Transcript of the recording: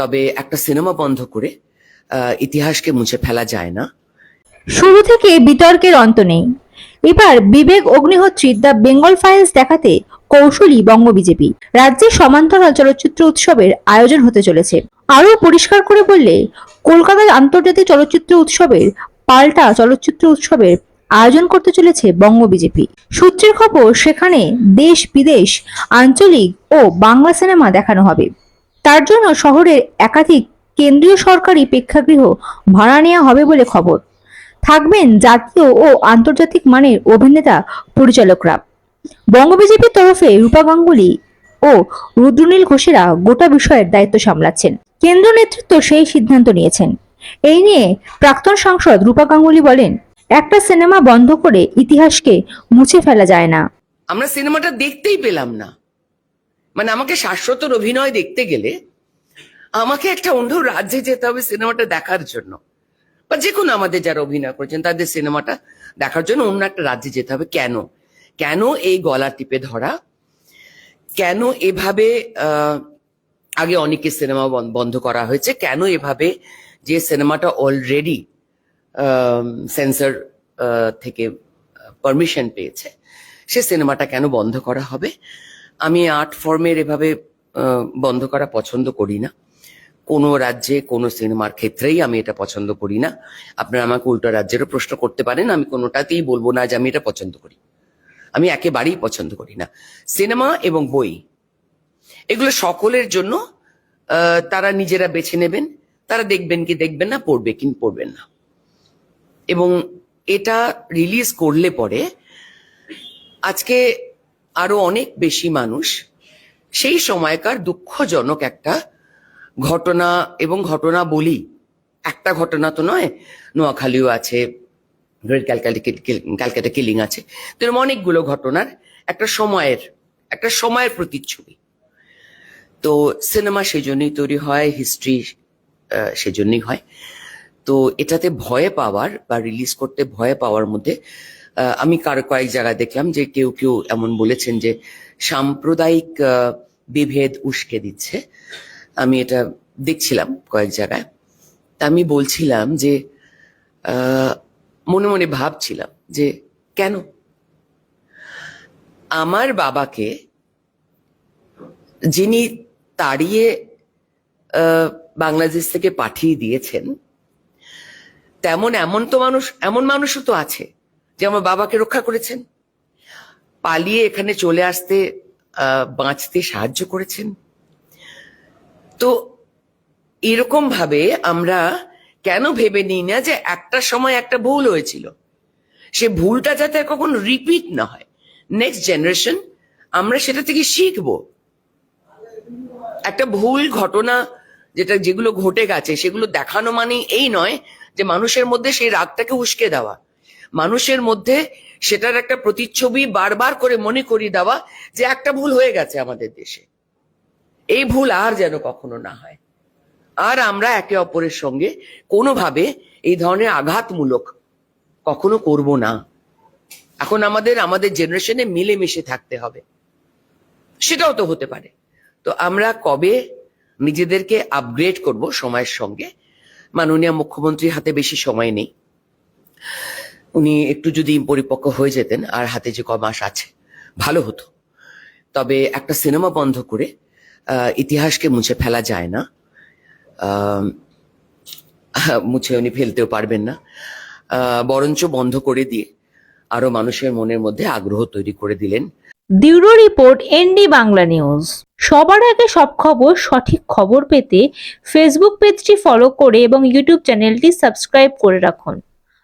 তবে একটা সিনেমা বন্ধ করে ইতিহাসকে মুছে ফেলা যায় না। শুরু থেকে বিতর্কের অন্ত নেই। এবার Vivek Agnihotri the Bengal Files দেখাতে কৌশলী বঙ্গ বিজেপি। রাজ্যে সমান্তরাল চলচ্চিত্র উৎসবের আয়োজন হতে চলেছে। আরও পরিষ্কার করে বললে, কলকাতার আন্তর্জাতিক চলচ্চিত্র উৎসবের পাল্টা চলচ্চিত্র উৎসবের আয়োজন করতে চলেছে বঙ্গ বিজেপি। সূত্রের খবর, সেখানে দেশ বিদেশ আঞ্চলিক ও বাংলা সিনেমা দেখানো হবে। তার জন্য শহরের একাধিক কেন্দ্রীয় সরকারি প্রেক্ষাগৃহ ভাড়া নেওয়া হবে বলে খবর। থাকবেন জাতীয় ও আন্তর্জাতিক মানের অভিনেতা পরিচালকরা। বঙ্গ বিজেপির তরফে রূপা গাঙ্গুলি ও রুদ্রনীল ঘোষেরা গোটা বিষয়ের দায়িত্ব সামলাচ্ছেন। কেন্দ্র নেতৃত্ব সেই সিদ্ধান্ত নিয়েছেন। এই নিয়ে প্রাক্তন সাংসদ রূপা গাঙ্গুলি বলেন, একটা সিনেমা বন্ধ করে ইতিহাসকে মুছে ফেলা যায় না। আমরা সিনেমাটা দেখতেই পেলাম না। মানে আমাকে শাশ্বতর অভিনয় দেখতে গেলে আমাকে একটা অন্য রাজ্যে যেতে হবে সিনেমাটা দেখার জন্য। বা যে কোনো আমাদের যারা অভিনয় করেছেন, তাদের সিনেমাটা দেখার জন্য অন্য একটা রাজ্যে যেতে হবে। কেন? কেন এই গলা টিপে ধরা? কেন এভাবে আগে অনেকের সিনেমা বন- বন্ধ করা হয়েছে? কেন এভাবে যে সিনেমাটা অলরেডি সেন্সর থেকে পারমিশন পেয়েছে, সে সিনেমাটা কেন বন্ধ করা হবে? আমি আর্ট ফর্মের এভাবে বন্ধ করা পছন্দ করি না। কোনো রাজ্যে, কোনো সিনেমার ক্ষেত্রেই আমি এটা পছন্দ করি না। আপনারা আমাকে উল্টো রাজ্যেরও প্রশ্ন করতে পারেন, আমি কোনোটাতেই বলব না যে আমি এটা পছন্দ করি। আমি একেবারেই পছন্দ করি না। সিনেমা এবং বই, এগুলো সকলের জন্য তারা নিজেরা বেছে নেবেন, তারা দেখবেন কি দেখবেন না, পড়বে কি পড়বেন না। এবং এটা রিলিজ করলে পরে, আজকে আরও অনেক বেশি মানুষ, সেই সময়কার দুঃখজনক একটা ঘটনা এবং ঘটনা বলি। একটা ঘটনা তো নয়, নোয়াখালীও আছে ক্যালকাটা ক্যালকাটা কিলিং আছে। তো এরকম অনেকগুলো ঘটনার একটা সময়ের একটা সময়ের প্রতিচ্ছবি। তো সিনেমা সেজন্যই তৈরি হয়, হিস্ট্রি সেজন্যই হয়। তো এটাতে ভয় পাওয়ার বা রিলিজ করতে ভয় পাওয়ার মধ্যে আমি কারও কয়েক জায়গায় দেখলাম যে কেউ কেউ এমন বলেছেন যে সাম্প্রদায়িক বিভেদ উস্কে দিচ্ছে। আমি এটা দেখছিলাম কয়েক জায়গায়। আমি বলছিলাম যে মনে মনে ভাবছিলাম যে কেন? আমার বাবাকে যিনি তাড়িয়ে বাংলাদেশ থেকে পাঠিয়ে দিয়েছেন, তেমন এমন তো মানুষ, এমন মানুষও তো আছে। যে আমার বাবাকে রক্ষা করেছেন। পালিয়ে এখানে চলে আসতে বাঁচতে সাহায্য করেছেন। তো এরকম ভাবে আমরা কেন ভেবে নিই না যে একটা সময় একটা ভুল হয়েছিল? সে ভুলটা যাতে কখন রিপিট না হয়। নেক্সট জেনারেশন আমরা সেটা থেকে শিখব। একটা ভুল ঘটনা যেটা, যেগুলো ঘটে গেছে, সেগুলো দেখানো মানে এই নয় যে মানুষের মধ্যে সেই রাগটাকে উস্কে দেওয়া। মানুষের মধ্যে সেটার একটা প্রতিচ্ছবি বারবার করে মনে করিয়ে দেওয়া যে একটা ভুল হয়ে গেছে আমাদের দেশে। এই ভুল আর যেন কখনো না হয়। আর আমরা একে অপরের সঙ্গে কোনোভাবে এই ধরনের আঘাতমূলক কখনো করব না। এখন আমাদের আমাদের জেনারেশনে মিলেমিশে থাকতে হবে। সেটাও তো হতে পারে। তো আমরা কবে নিজেদেরকে আপগ্রেড করব সময়ের সঙ্গে? মাননীয় মুখ্যমন্ত্রীর হাতে বেশি সময় নেই। উনি একটু যদি পরিপক্ক হয়ে যেতেন, আর হাতে যে ক মাস আছে, ভালো হতো। তবে একটা সিনেমা বন্ধ করে ইতিহাসকে মুছে ফেলা যায় না। মুছে উনি ফেলতেও পারবেন না। বরঞ্চ বন্ধ করে দিয়ে আরও মানুষের মনের মধ্যে আগ্রহ তৈরি করে দিলেন। Bureau report ND Bangla news. সবার আগে সব খবর, সঠিক খবর পেতে ফেসবুক পেজটি ফলো করে এবং ইউটিউব চ্যানেলটি সাবস্ক্রাইব করে রাখুন।